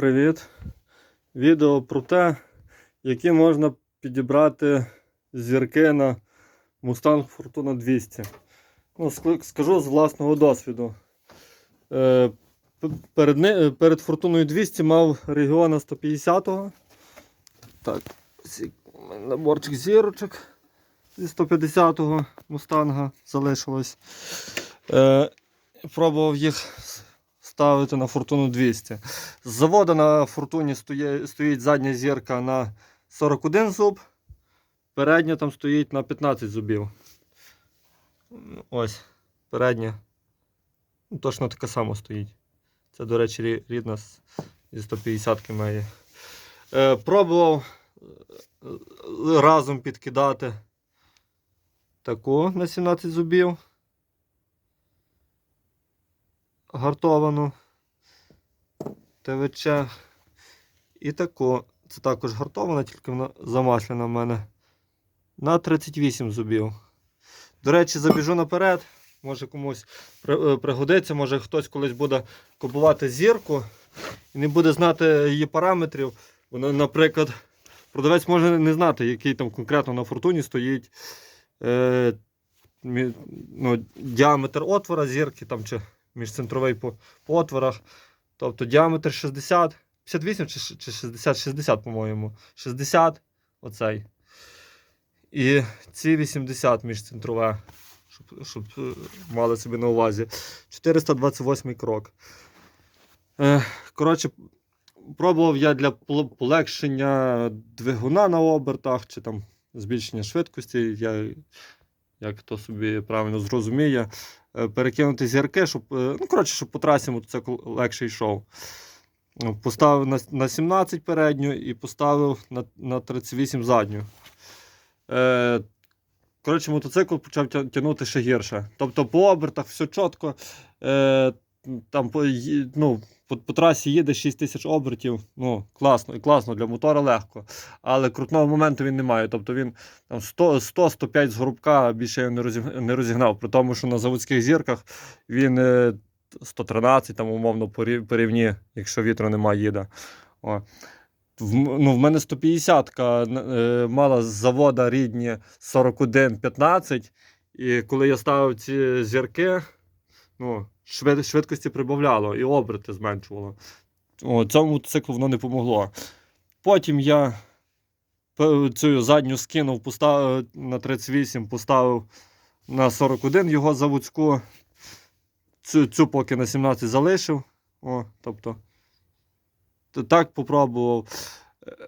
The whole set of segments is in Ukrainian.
Привіт! Відео про те, які можна підібрати зірки на Mustang Fortuna 200. Ну, скажу з власного досвіду. Е, Перед, перед Fortuna 200 мав регіона 150-го. Так, наборчик зірочок зі 150-го Мустанга залишилось. Е, Пробував їх ставити на Фортуну 200. З заводу на Фортуні стоїть задня зірка на 41 зуб, передня там стоїть на 15 зубів. Ось, передня. Ну, точно така сама стоїть. Це, до речі, рідна зі 150 має. Е, пробував е, разом підкидати таку на 17 зубів. Гартовану. ТВЧ. І таку. Це також гартована, тільки вона замаслена в мене. На 38 зубів. До речі, забіжу наперед. Може комусь е, пригодиться, може хтось колись буде купувати зірку і не буде знати її параметрів. Вона, наприклад, продавець може не знати, який там конкретно на фортуні стоїть е, ну, діаметр отвора зірки там, чи міжцентровий по, отворах. Тобто діаметр 60, 58 чи, чи 60, 60, по-моєму. 60 оцей. І ці 80 міжцентрове, щоб, щоб е, мали собі на увазі. 428 крок. Е, коротше, пробував я для полегшення двигуна на обертах, чи там збільшення швидкості. Я, як хто собі правильно зрозуміє, е, перекинути зірки, щоб, е, ну, коротше, щоб по трасі це легше йшов. Ну, Поставив на, на 17 передню і поставив на, на 38 задню. Е, коротше, мотоцикл почав тягнути ще гірше. Тобто по обертах все чітко. Е, там по, ну, по, по трасі їде 6 тисяч обертів. Ну, класно, класно, для мотора легко. Але крутного моменту він не має. Тобто він там 100-105 з горубка більше я не, розіг- не розігнав. При тому, що на заводських зірках він е, 113, там, умовно, по рівні, якщо вітру немає, їде. О. В, ну, в мене 150-ка е, мала з завода рідні 41-15. І коли я ставив ці зірки, ну, швид, швидкості прибавляло і оберти зменшувало. О, цьому циклу воно не помогло. Потім я цю задню скинув, поставив на 38, поставив на 41 його заводську. Цю, цю поки на 17 залишив. О, тобто, так попробував.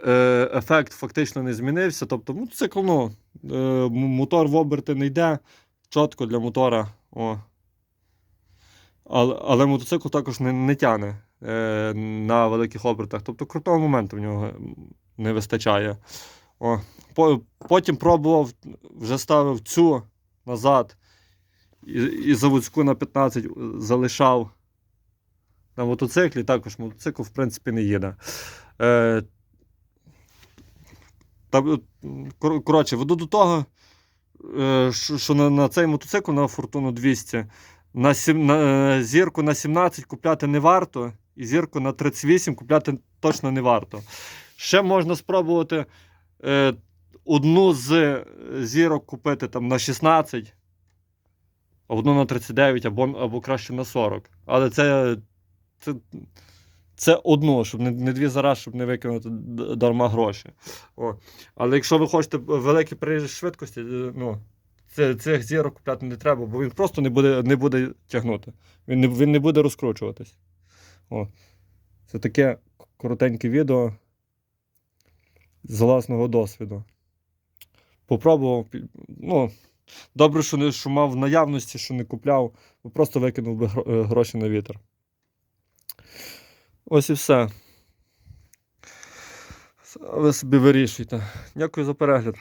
Е, ефект фактично не змінився. Тобто, мотоцикл, ну, е, м- мотор в оберти не йде. Чітко для мотора. О. Але, але мотоцикл також не, не тягне е, на великих обертах. Тобто крутого моменту в нього не вистачає. О. По, потім пробував, вже ставив цю назад і, і заводську на 15 залишав на мотоциклі. Також мотоцикл, в принципі, не їде. Е, та, е, коротше, веду до того, е, що, на, на цей мотоцикл на Fortuna 200 на, сім, на зірку на 17 купляти не варто, і зірку на 38 купляти точно не варто. Ще можна спробувати е, одну з е, зірок купити там на 16, а одну на 39 або, або краще на 40. Але це, це, це одну, щоб не, не дві зараз, щоб не викинути дарма гроші. О. Але якщо ви хочете великі швидкості, е, ну, цих зірок купляти не треба, бо він просто не буде, не буде тягнути. Він не, він не буде розкручуватись. О. Це таке коротеньке відео з власного досвіду. Попробував. Ну, добре, що, не, що мав в наявності, що не купляв, бо просто викинув би е, гроші на вітер. Ось і все. Ви собі вирішуйте. Дякую за перегляд.